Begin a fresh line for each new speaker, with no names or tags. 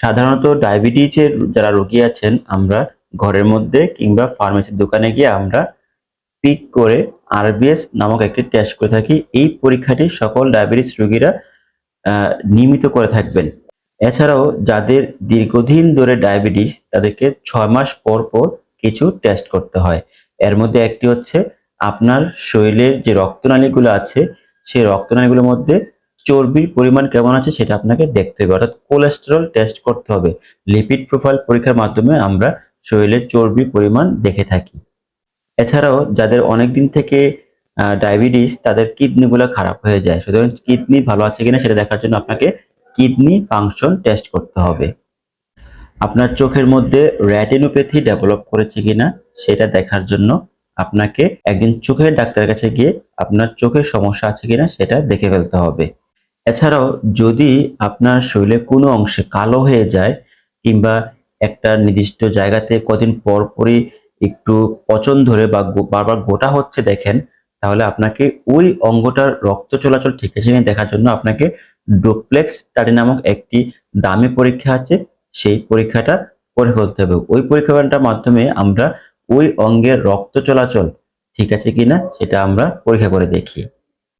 সাধারণত ডায়াবেটিসের যারা রোগী আছেন, আমরা ঘরের মধ্যে কিংবা ফার্মেসির দোকানে গিয়ে আমরা পিক করে আরবিএস নামক একটি টেস্ট করে থাকি। এই পরীক্ষাটি সকল ডায়াবেটিস রোগীরা নিয়মিত করে থাকবেন। এছাড়াও যাদের দীর্ঘদিন ধরে ডায়াবেটিস, তাদেরকে ছয় মাস পর পর কিছু টেস্ট করতে হয়। এর মধ্যে একটি হচ্ছে, আপনার শরীরের যে রক্তনালীগুলো আছে, সেই রক্তনালীগুলোর মধ্যে চর্বির পরিমাণ কেমন আছে সেটা আপনাকে দেখতে হবে। অর্থাৎ কোলেস্টেরল টেস্ট করতে হবে। লিপিড প্রোফাইল পরীক্ষার মাধ্যমে আমরা শরীরের চর্বির পরিমাণ দেখে থাকি। এছাড়াও যাদের অনেক দিন থেকে ডায়াবেটিস তাদের কিডনিগুলো খারাপ হয়ে যায়। সুতরাং কিডনি ভালো আছে কিনা সেটা দেখার জন্য আপনাকে কিডনি ফাংশন টেস্ট করতে হবে। আপনার চোখের মধ্যে র্যাটিনোপ্যাথি ডেভেলপ করেছে কিনা সেটা দেখার জন্য আপনাকে একদিন চোখের ডাক্তারের কাছে গিয়ে আপনার চোখের সমস্যা আছে কিনা সেটা দেখে ফেলতে হবে। এছাড়াও যদি আপনার শরীরে কোনো অংশে কালো হয়ে যায় কিংবা একটা নির্দিষ্ট জায়গাতে কদিন পর পরই একটু পচন ধরে বা বারবার গোটা হচ্ছে দেখেন, তাহলে আপনাকে ওই অঙ্গটার রক্ত চলাচল ঠিক আছে দেখার জন্য আপনাকে ডোপ্লেক্স স্টাডি নামক একটি দামি পরীক্ষা আছে, সেই পরীক্ষাটা করে ফেলতে হবে। ওই পরীক্ষাটার মাধ্যমে আমরা ওই অঙ্গের রক্ত চলাচল ঠিক আছে কিনা সেটা আমরা পরীক্ষা করে দেখি।